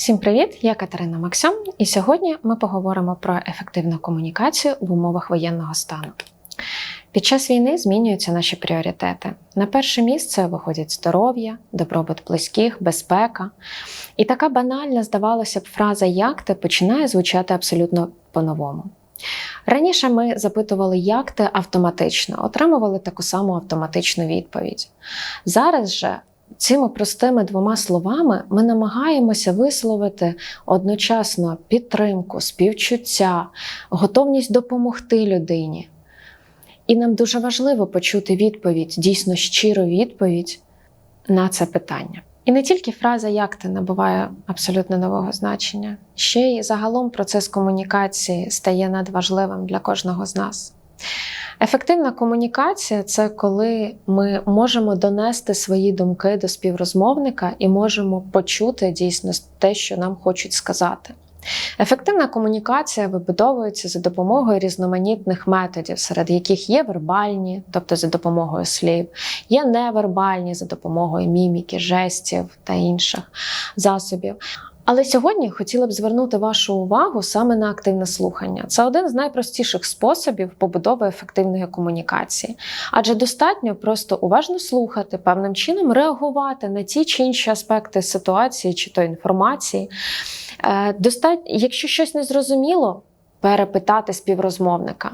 Всім привіт! Я Катерина Максим, і сьогодні ми поговоримо про ефективну комунікацію в умовах воєнного стану. Під час війни змінюються наші пріоритети. На перше місце виходять здоров'я, добробут близьких, безпека. І така банальна, здавалося б, фраза як ти починає звучати абсолютно по-новому. Раніше ми запитували, як ти автоматично, отримували таку саму автоматичну відповідь. Зараз же цими простими двома словами ми намагаємося висловити одночасно підтримку, співчуття, готовність допомогти людині. І нам дуже важливо почути відповідь, дійсно щиру відповідь на це питання. І не тільки фраза як ти набуває абсолютно нового значення, ще й загалом процес комунікації стає надважливим для кожного з нас. Ефективна комунікація це коли ми можемо донести свої думки до співрозмовника і можемо почути дійсно те, що нам хочуть сказати. Ефективна комунікація вибудовується за допомогою різноманітних методів, серед яких є вербальні, тобто за допомогою слів, є невербальні за допомогою міміки, жестів та інших засобів. Але сьогодні хотіла б звернути вашу увагу саме на активне слухання. Це один з найпростіших способів побудови ефективної комунікації, адже достатньо просто уважно слухати, певним чином реагувати на ті чи інші аспекти ситуації чи то інформації. Е, достатньо, якщо щось не зрозуміло, перепитати співрозмовника.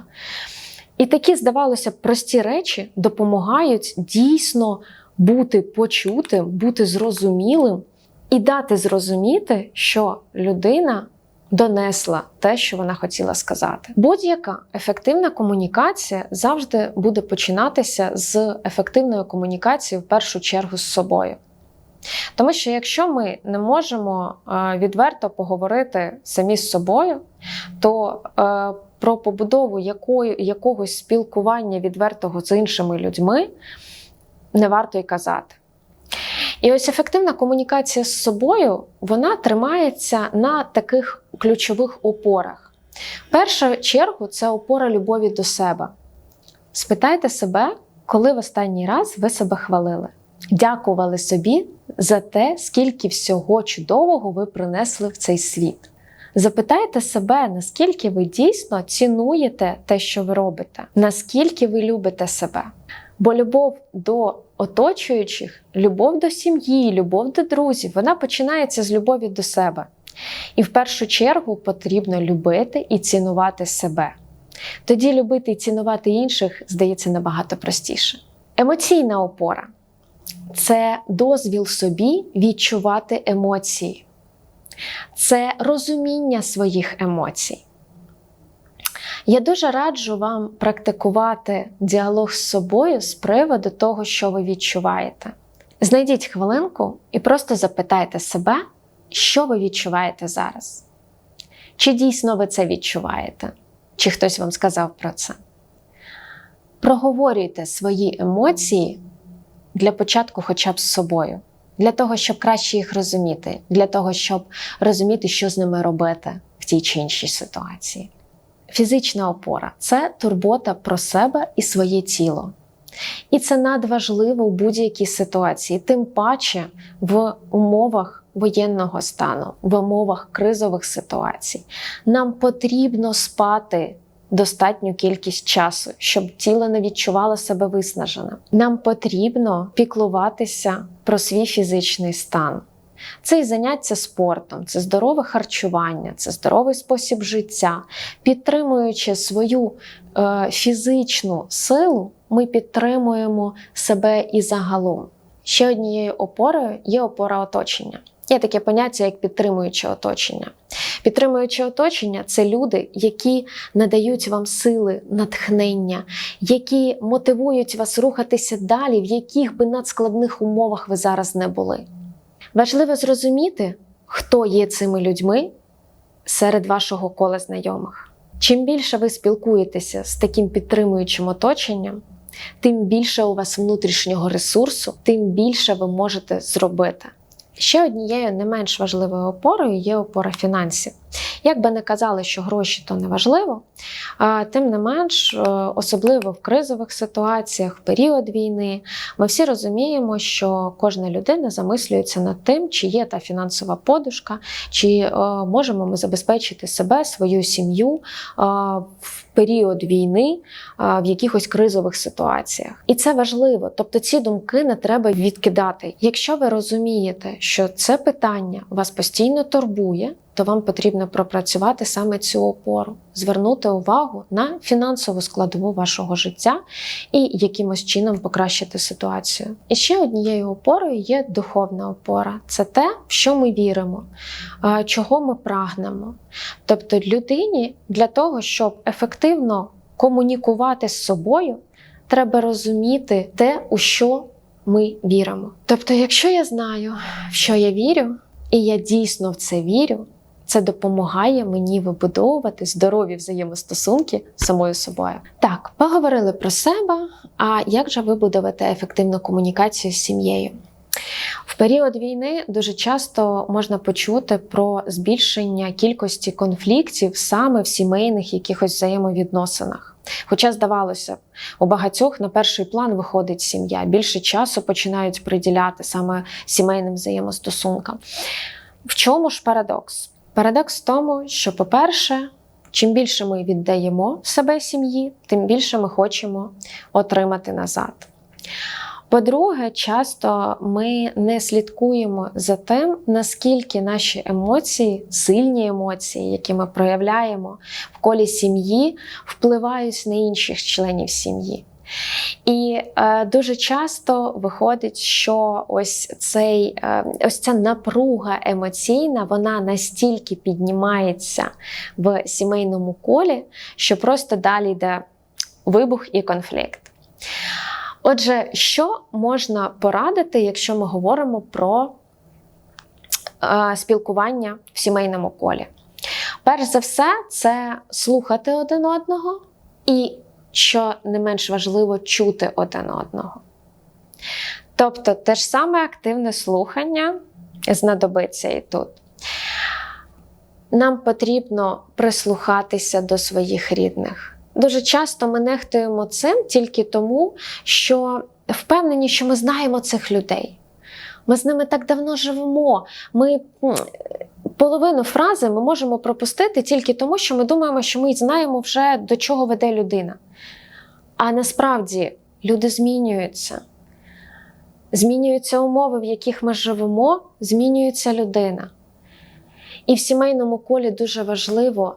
І такі, здавалося б, прості речі допомагають дійсно бути почутим, бути зрозумілим і дати зрозуміти, що людина донесла те, що вона хотіла сказати. Будь-яка ефективна комунікація завжди буде починатися з ефективної комунікації в першу чергу з собою. Тому що якщо ми не можемо е, відверто поговорити самі з собою, то е, про побудову якої, якогось спілкування відвертого з іншими людьми не варто й казати. І ось ефективна комунікація з собою вона тримається на таких ключових опорах. В першу чергу, це опора любові до себе. Спитайте себе, коли в останній раз ви себе хвалили. Дякували собі за те, скільки всього чудового ви принесли в цей світ. Запитайте себе, наскільки ви дійсно цінуєте те, що ви робите, наскільки ви любите себе. Бо любов до оточуючих, любов до сім'ї, любов до друзів, вона починається з любові до себе. І в першу чергу потрібно любити і цінувати себе. Тоді любити і цінувати інших здається набагато простіше. Емоційна опора це дозвіл собі відчувати емоції, це розуміння своїх емоцій. Я дуже раджу вам практикувати діалог з собою з приводу того, що ви відчуваєте. Знайдіть хвилинку і просто запитайте себе, що ви відчуваєте зараз. Чи дійсно ви це відчуваєте? Чи хтось вам сказав про це? Проговорюйте свої емоції для початку, хоча б з собою, для того, щоб краще їх розуміти, для того, щоб розуміти, що з ними робити в тій чи іншій ситуації. Фізична опора це турбота про себе і своє тіло. І це надважливо у будь-якій ситуації, тим паче в умовах воєнного стану, в умовах кризових ситуацій. Нам потрібно спати достатню кількість часу, щоб тіло не відчувало себе виснаженим. Нам потрібно піклуватися про свій фізичний стан. Це і заняття спортом, це здорове харчування, це здоровий спосіб життя. Підтримуючи свою е, фізичну силу, ми підтримуємо себе і загалом. Ще однією опорою є опора оточення. Є таке поняття, як підтримуюче оточення. Підтримуюче оточення це люди, які надають вам сили, натхнення, які мотивують вас рухатися далі, в яких би надскладних умовах ви зараз не були. Важливо зрозуміти, хто є цими людьми серед вашого кола знайомих. Чим більше ви спілкуєтеся з таким підтримуючим оточенням, тим більше у вас внутрішнього ресурсу, тим більше ви можете зробити. Ще однією не менш важливою опорою є опора фінансів. Як би не казали, що гроші то не важливо, тим не менш, е, особливо в кризових ситуаціях, в період війни, ми всі розуміємо, що кожна людина замислюється над тим, чи є та фінансова подушка, чи е, можемо ми забезпечити себе, свою сім'ю е, в період війни в якихось кризових ситуаціях. І це важливо. Тобто ці думки не треба відкидати. Якщо ви розумієте, що це питання вас постійно турбує, то вам потрібно пропрацювати саме цю опору, звернути увагу на фінансову складову вашого життя і якимось чином покращити ситуацію. І ще однією опорою є духовна опора це те, в що ми віримо, чого ми прагнемо. Тобто, людині для того, щоб ефективно комунікувати з собою, треба розуміти те, у що ми віримо. Тобто, якщо я знаю, в що я вірю, і я дійсно в це вірю, це допомагає мені вибудовувати здорові взаємостосунки з самою собою. Так, поговорили про себе. А як же вибудувати ефективну комунікацію з сім'єю? В період війни дуже часто можна почути про збільшення кількості конфліктів саме в сімейних якихось взаємовідносинах. Хоча, здавалося у багатьох на перший план виходить сім'я, більше часу починають приділяти саме сімейним взаємостосункам. В чому ж парадокс? Парадокс в тому, що, по-перше, чим більше ми віддаємо себе сім'ї, тим більше ми хочемо отримати назад. По-друге, часто ми не слідкуємо за тим, наскільки наші емоції, сильні емоції, які ми проявляємо в колі сім'ї, впливають на інших членів сім'ї. І е, дуже часто виходить, що ось цей е, ось ця напруга емоційна, вона настільки піднімається в сімейному колі, що просто далі йде вибух і конфлікт. Отже, що можна порадити, якщо ми говоримо про е, спілкування в сімейному колі? Перш за все, це слухати один одного і що не менш важливо чути один одного. Тобто те ж саме активне слухання знадобиться і тут. Нам потрібно прислухатися до своїх рідних. Дуже часто ми нехтуємо цим тільки тому, що впевнені, що ми знаємо цих людей. Ми з ними так давно живемо. Ми половину фрази ми можемо пропустити тільки тому, що ми думаємо, що ми знаємо вже до чого веде людина. А насправді люди змінюються. Змінюються умови, в яких ми живемо, змінюється людина. І в сімейному колі дуже важливо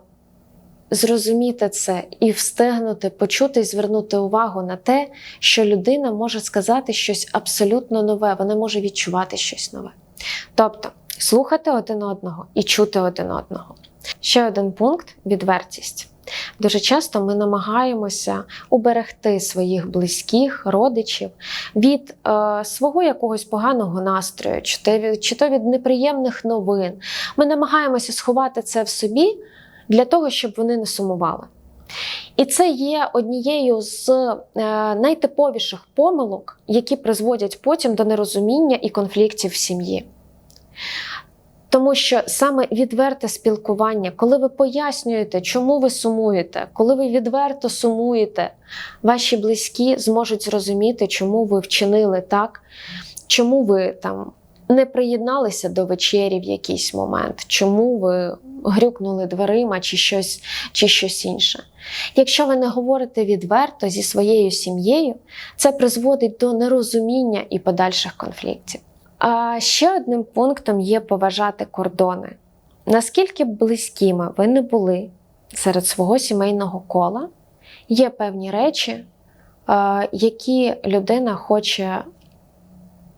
зрозуміти це і встигнути, почути і звернути увагу на те, що людина може сказати щось абсолютно нове, вона може відчувати щось нове. Тобто слухати один одного і чути один одного. Ще один пункт відвертість. Дуже часто ми намагаємося уберегти своїх близьких, родичів від е, свого якогось поганого настрою, чи то, від, чи то від неприємних новин. Ми намагаємося сховати це в собі для того, щоб вони не сумували. І це є однією з е, найтиповіших помилок, які призводять потім до нерозуміння і конфліктів в сім'ї. Тому що саме відверте спілкування, коли ви пояснюєте, чому ви сумуєте, коли ви відверто сумуєте, ваші близькі зможуть зрозуміти, чому ви вчинили так, чому ви там не приєдналися до вечері в якийсь момент, чому ви грюкнули дверима чи щось, чи щось інше. Якщо ви не говорите відверто зі своєю сім'єю, це призводить до нерозуміння і подальших конфліктів. А ще одним пунктом є поважати кордони. Наскільки близькими ви не були серед свого сімейного кола, є певні речі, які людина хоче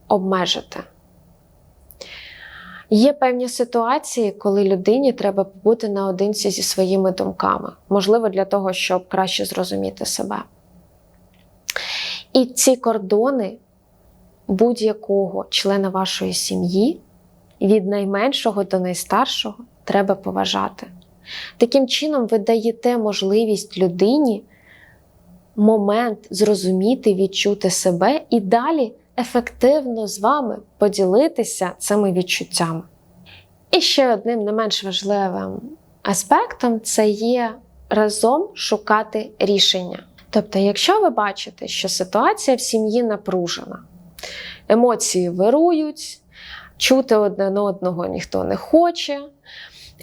обмежити. Є певні ситуації, коли людині треба побути наодинці зі своїми думками, можливо, для того, щоб краще зрозуміти себе. І ці кордони будь-якого члена вашої сім'ї, від найменшого до найстаршого, треба поважати. Таким чином, ви даєте можливість людині момент зрозуміти, відчути себе і далі ефективно з вами поділитися цими відчуттями. І ще одним не менш важливим аспектом це є разом шукати рішення. Тобто, якщо ви бачите, що ситуація в сім'ї напружена, емоції вирують, чути одне одного ніхто не хоче,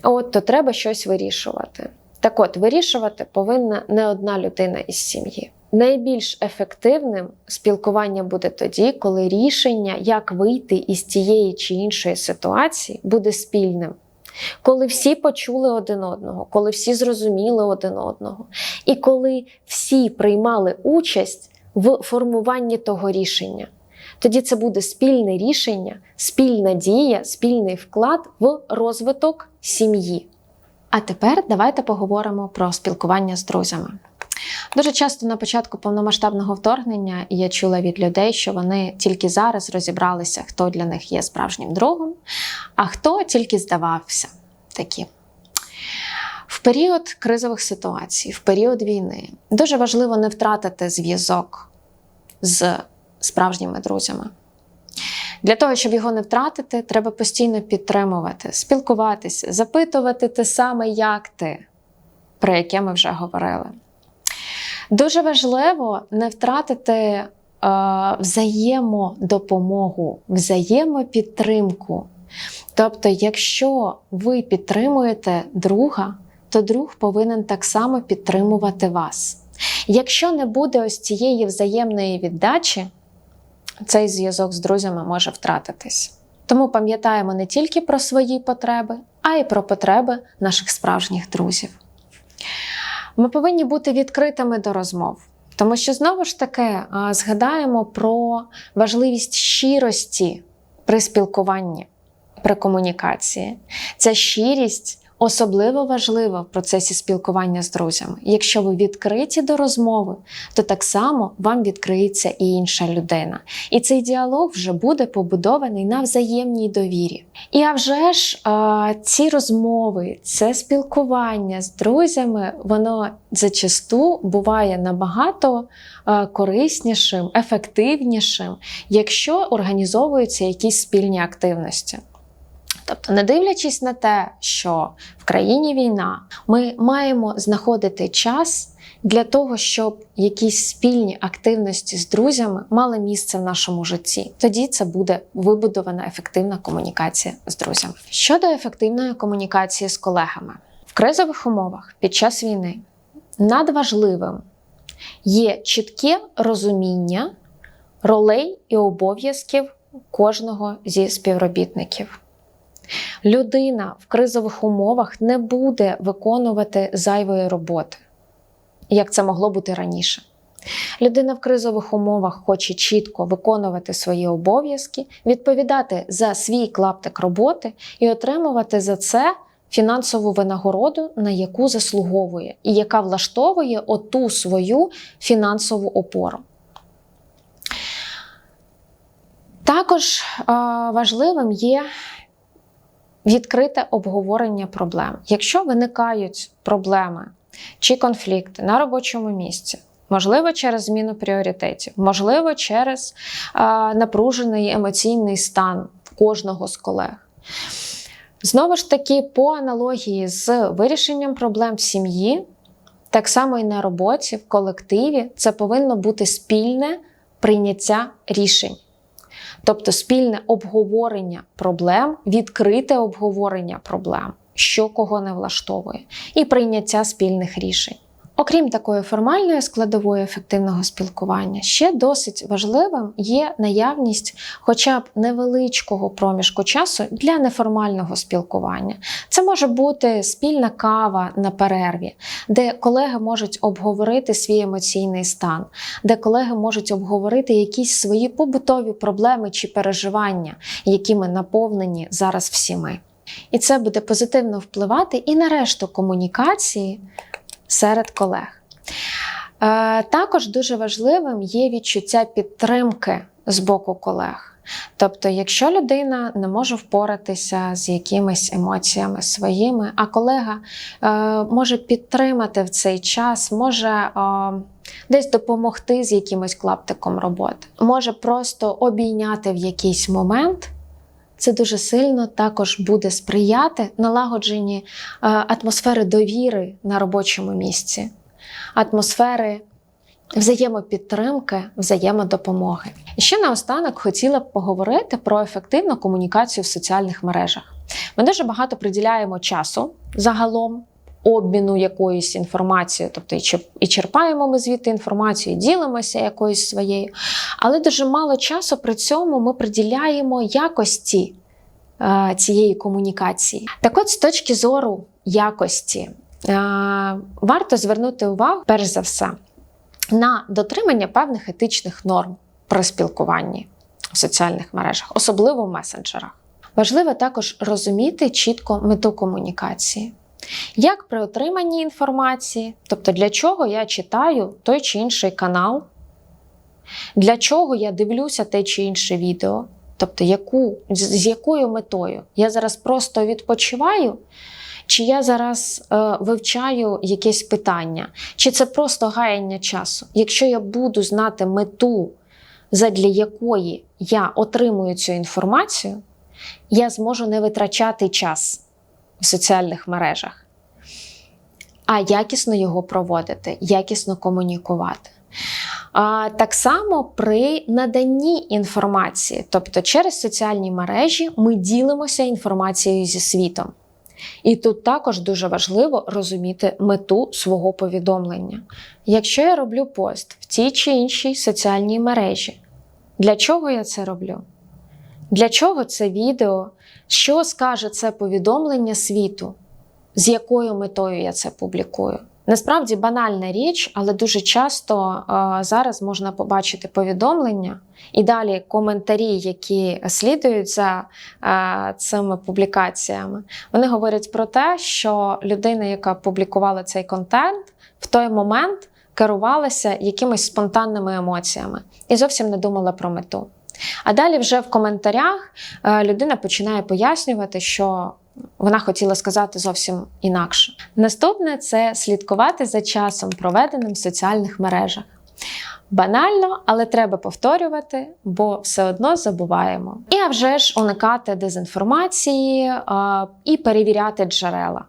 от, то треба щось вирішувати. Так от, вирішувати повинна не одна людина із сім'ї. Найбільш ефективним спілкування буде тоді, коли рішення, як вийти із тієї чи іншої ситуації, буде спільним. Коли всі почули один одного, коли всі зрозуміли один одного, і коли всі приймали участь в формуванні того рішення, тоді це буде спільне рішення, спільна дія, спільний вклад в розвиток сім'ї. А тепер давайте поговоримо про спілкування з друзями. Дуже часто на початку повномасштабного вторгнення я чула від людей, що вони тільки зараз розібралися, хто для них є справжнім другом, а хто тільки здавався такі. В період кризових ситуацій, в період війни дуже важливо не втратити зв'язок з справжніми друзями. Для того, щоб його не втратити, треба постійно підтримувати, спілкуватися, запитувати те саме, як ти, про яке ми вже говорили. Дуже важливо не втратити е, взаємодопомогу, взаємопідтримку. Тобто, якщо ви підтримуєте друга, то друг повинен так само підтримувати вас. Якщо не буде ось цієї взаємної віддачі, цей зв'язок з друзями може втратитись. Тому пам'ятаємо не тільки про свої потреби, а й про потреби наших справжніх друзів. Ми повинні бути відкритими до розмов, тому що знову ж таки згадаємо про важливість щирості при спілкуванні, при комунікації. Ця щирість особливо важлива в процесі спілкування з друзями. Якщо ви відкриті до розмови, то так само вам відкриється і інша людина. І цей діалог вже буде побудований на взаємній довірі. І а вже ж ці розмови, це спілкування з друзями, воно зачасту буває набагато кориснішим, ефективнішим, якщо організовуються якісь спільні активності. Тобто, не дивлячись на те, що в країні війна, ми маємо знаходити час для того, щоб якісь спільні активності з друзями мали місце в нашому житті. Тоді це буде вибудована ефективна комунікація з друзями. Щодо ефективної комунікації з колегами в кризових умовах під час війни надважливим є чітке розуміння ролей і обов'язків кожного зі співробітників. Людина в кризових умовах не буде виконувати зайвої роботи, як це могло бути раніше. Людина в кризових умовах хоче чітко виконувати свої обов'язки, відповідати за свій клаптик роботи і отримувати за це фінансову винагороду, на яку заслуговує, і яка влаштовує оту свою фінансову опору. Також важливим є відкрите обговорення проблем. Якщо виникають проблеми чи конфлікти на робочому місці, можливо, через зміну пріоритетів, можливо, через а, напружений емоційний стан кожного з колег. Знову ж таки, по аналогії з вирішенням проблем в сім'ї, так само і на роботі, в колективі, це повинно бути спільне прийняття рішень. Тобто спільне обговорення проблем, відкрите обговорення проблем, що кого не влаштовує, і прийняття спільних рішень. Окрім такої формальної складової ефективного спілкування, ще досить важливим є наявність хоча б невеличкого проміжку часу для неформального спілкування. Це може бути спільна кава на перерві, де колеги можуть обговорити свій емоційний стан, де колеги можуть обговорити якісь свої побутові проблеми чи переживання, якими наповнені зараз всі ми. І це буде позитивно впливати і на решту комунікації серед колег. Е, також дуже важливим є відчуття підтримки з боку колег. Тобто, якщо людина не може впоратися з якимись емоціями своїми, а колега е, може підтримати в цей час, може е, десь допомогти з якимось клаптиком роботи, може просто обійняти в якийсь момент, це дуже сильно також буде сприяти налагодженні е, атмосфери довіри на робочому місці, атмосфери взаємопідтримки, взаємодопомоги. І ще наостанок хотіла б поговорити про ефективну комунікацію в соціальних мережах. Ми дуже багато приділяємо часу загалом обміну якоюсь інформацією, тобто і черпаємо ми звідти інформацію, і ділимося якоюсь своєю. Але дуже мало часу при цьому ми приділяємо якості е, цієї комунікації. Так от, з точки зору якості, е, варто звернути увагу, перш за все, на дотримання певних етичних норм при спілкуванні в соціальних мережах, особливо в месенджерах. Важливо також розуміти чітко мету комунікації. Як при отриманні інформації, тобто для чого я читаю той чи інший канал, для чого я дивлюся те чи інше відео, тобто яку, з, якою метою? Я зараз просто відпочиваю, чи я зараз е, вивчаю якесь питання, чи це просто гаяння часу? Якщо я буду знати мету, задля якої я отримую цю інформацію, я зможу не витрачати час в соціальних мережах, а якісно його проводити, якісно комунікувати. А, так само при наданні інформації, тобто через соціальні мережі, ми ділимося інформацією зі світом. І тут також дуже важливо розуміти мету свого повідомлення. Якщо я роблю пост в тій чи іншій соціальній мережі, для чого я це роблю? Для чого це відео? Що скаже це повідомлення світу? З якою метою я це публікую? Насправді банальна річ, але дуже часто е, зараз можна побачити повідомлення і далі коментарі, які слідують за е, цими публікаціями. Вони говорять про те, що людина, яка публікувала цей контент, в той момент керувалася якимись спонтанними емоціями і зовсім не думала про мету. А далі, вже в коментарях, е, людина починає пояснювати, що вона хотіла сказати зовсім інакше. Наступне це слідкувати за часом, проведеним в соціальних мережах. Банально, але треба повторювати, бо все одно забуваємо. І а вже ж уникати дезінформації е, і перевіряти джерела.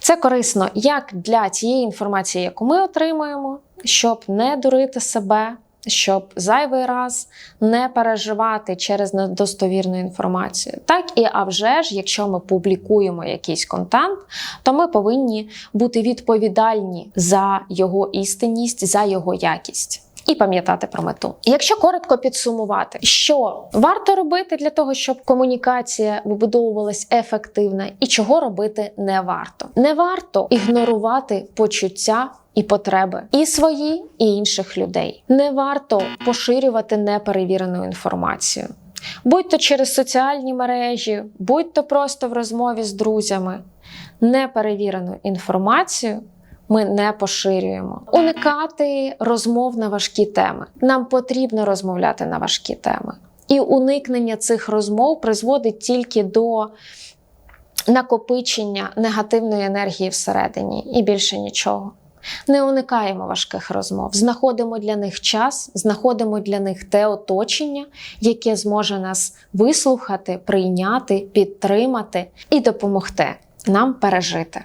Це корисно як для тієї інформації, яку ми отримуємо, щоб не дурити себе, щоб зайвий раз не переживати через недостовірну інформацію. Так і а вже ж, якщо ми публікуємо якийсь контент, то ми повинні бути відповідальні за його істинність, за його якість. І пам'ятати про мету. Якщо коротко підсумувати, що варто робити для того, щоб комунікація вибудовувалась ефективно, і чого робити не варто. Не варто ігнорувати почуття і потреби і свої, і інших людей. Не варто поширювати неперевірену інформацію. Будь то через соціальні мережі, будь то просто в розмові з друзями. Неперевірену інформацію ми не поширюємо. Уникати розмов на важкі теми. Нам потрібно розмовляти на важкі теми. І уникнення цих розмов призводить тільки до накопичення негативної енергії всередині і більше нічого. Не уникаємо важких розмов, знаходимо для них час, знаходимо для них те оточення, яке зможе нас вислухати, прийняти, підтримати і допомогти нам пережити.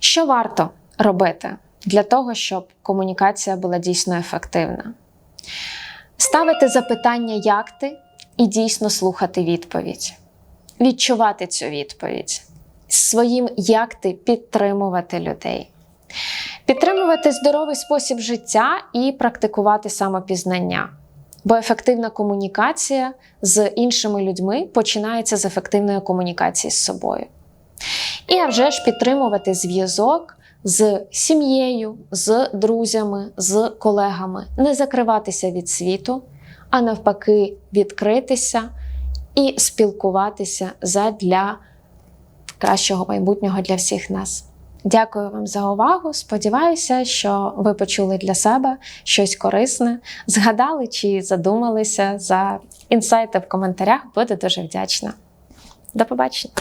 Що варто робити для того, щоб комунікація була дійсно ефективна? Ставити запитання, як ти, і дійсно слухати відповідь, відчувати цю відповідь, своїм як ти підтримувати людей, підтримувати здоровий спосіб життя і практикувати самопізнання. Бо ефективна комунікація з іншими людьми починається з ефективної комунікації з собою. І а вже ж підтримувати зв'язок з сім'єю, з друзями, з колегами, не закриватися від світу, а навпаки, відкритися і спілкуватися задля кращого майбутнього для всіх нас. Дякую вам за увагу. Сподіваюся, що ви почули для себе щось корисне, згадали чи задумалися за інсайти в коментарях. Буду дуже вдячна. До побачення!